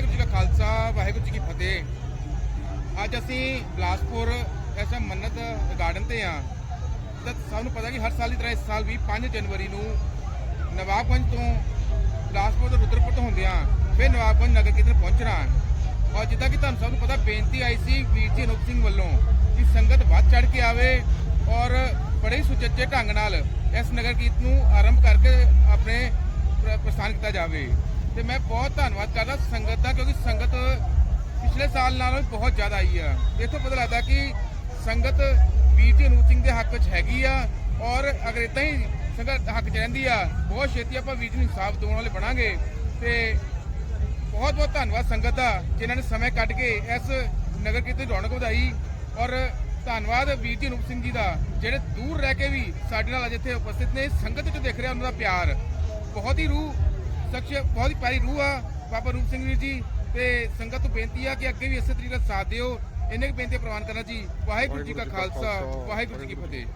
ਵਾਹਿਗੁਰੂ ਜੀ ਕਾ ਖਾਲਸਾ, ਵਾਹਿਗੁਰੂ ਜੀ ਕੀ ਫਤਿਹ। ਅੱਜ ਅਸੀਂ ਬਲਾਸਪੁਰ ਐਸਾ ਮੰਨਤ ਗਾਰਡਨ ਤੇ ਆ ਤਾਂ ਸਾਨੂੰ ਪਤਾ ਕਿ ਹਰ ਸਾਲ ਦੀ ਤਰ੍ਹਾਂ ਇਸ ਸਾਲ ਵੀ 5 ਜਨਵਰੀ ਨੂੰ ਨਵਾਬਗੰਜ ਤੋਂ ਬਲਾਸਪੁਰ ਤੋਂ ਰੁਦਰਪੁਰ ਤੋਂ ਹੁੰਦਿਆਂ ਫਿਰ ਨਵਾਬਗੰਜ ਨਗਰ ਕੀਰਤਨ ਪਹੁੰਚਣਾ ਔਰ ਜਿੱਦਾਂ ਕਿ ਤੁਹਾਨੂੰ ਸਭ ਨੂੰ ਪਤਾ, ਬੇਨਤੀ ਆਈ ਸੀ ਵੀਰ ਜੀ ਅਨੂਪ ਸਿੰਘ ਵੱਲੋਂ ਕਿ ਸੰਗਤ ਵੱਧ ਚੜ ਕੇ ਆਵੇ ਔਰ ਬੜੇ ਸੁਚੱਜੇ ਢੰਗ ਨਾਲ ਇਸ ਨਗਰ ਕੀਰਤਨ ਨੂੰ ਆਰੰਭ ਕਰਕੇ ਆਪਣੇ ਪ੍ਰਸਥਾਨ ਕੀਤਾ ਜਾਵੇ। ਤੇ ਮੈਂ ਬਹੁਤ ਧੰਨਵਾਦ ਕਰਦਾ ਸੰਗਤ ਦਾ, ਕਿਉਂਕਿ ਸੰਗਤ ਪਿਛਲੇ ਸਾਲ ਨਾਲੋਂ ਬਹੁਤ ਜ਼ਿਆਦਾ ਆਈ ਆ। ਇੱਥੋਂ ਪਤਾ ਲੱਗਦਾ ਕਿ ਸੰਗਤ ਵੀਰ ਜੀ ਅਨੂਪ ਸਿੰਘ ਦੇ ਹੱਕ ਵਿੱਚ ਹੈਗੀ ਆ ਔਰ ਅਗਰ ਇਦਾਂ ਹੀ ਸੰਗਤ ਹੱਕ 'ਚ ਰਹਿੰਦੀ ਆ, ਬਹੁਤ ਛੇਤੀ ਆਪਾਂ ਵੀਰ ਜੀ ਨੂੰ ਇਨਸਾਫ ਦਿਵਾਉਣ ਵਾਲੇ ਬਣਾਂਗੇ। ਤੇ ਬਹੁਤ ਬਹੁਤ ਧੰਨਵਾਦ ਸੰਗਤ ਦਾ, ਜਿਨ੍ਹਾਂ ਨੇ ਸਮੇਂ ਕੱਢ ਕੇ ਇਸ ਨਗਰ ਕੀਰਤਨ ਰੌਣਕ ਵਧਾਈ। ਔਰ ਧੰਨਵਾਦ ਵੀਰ ਜੀ ਅਨੂਪ ਸਿੰਘ ਜੀ ਦਾ, ਜਿਹੜੇ ਦੂਰ ਰਹਿ ਕੇ ਵੀ ਸਾਡੇ ਨਾਲ ਅੱਜ ਇੱਥੇ ਉਪਸਥਿਤ ਨੇ, ਸੰਗਤ 'ਚ ਦੇਖ ਰਿਹਾ ਉਹਨਾਂ ਦਾ ਪਿਆਰ। ਬਹੁਤ ਹੀ ਰੂਹ ਸਖਸ਼ ਬਹੁਤ ਹੀ ਪਿਆਰੀ ਰੂਹ ਆ ਬਾਬਾ ਰੂਪ ਸਿੰਘ ਵੀਰ ਜੀ ਤੇ ਸੰਗਤ ਨੂੰ ਬੇਨਤੀ ਆ ਕਿ ਅੱਗੇ ਵੀ ਇਸੇ ਤਰੀਕੇ ਨਾਲ ਸਾਥ ਦਿਓ। ਇਹਨੇ ਬੇਨਤੀ ਪ੍ਰਵਾਨ ਕਰਨਾ ਜੀ। ਵਾਹਿਗੁਰੂ ਜੀ ਕਾ ਖਾਲਸਾ ਵਾਹਿਗੁਰੂ ਜੀ ਕੀ ਫਤਿਹ।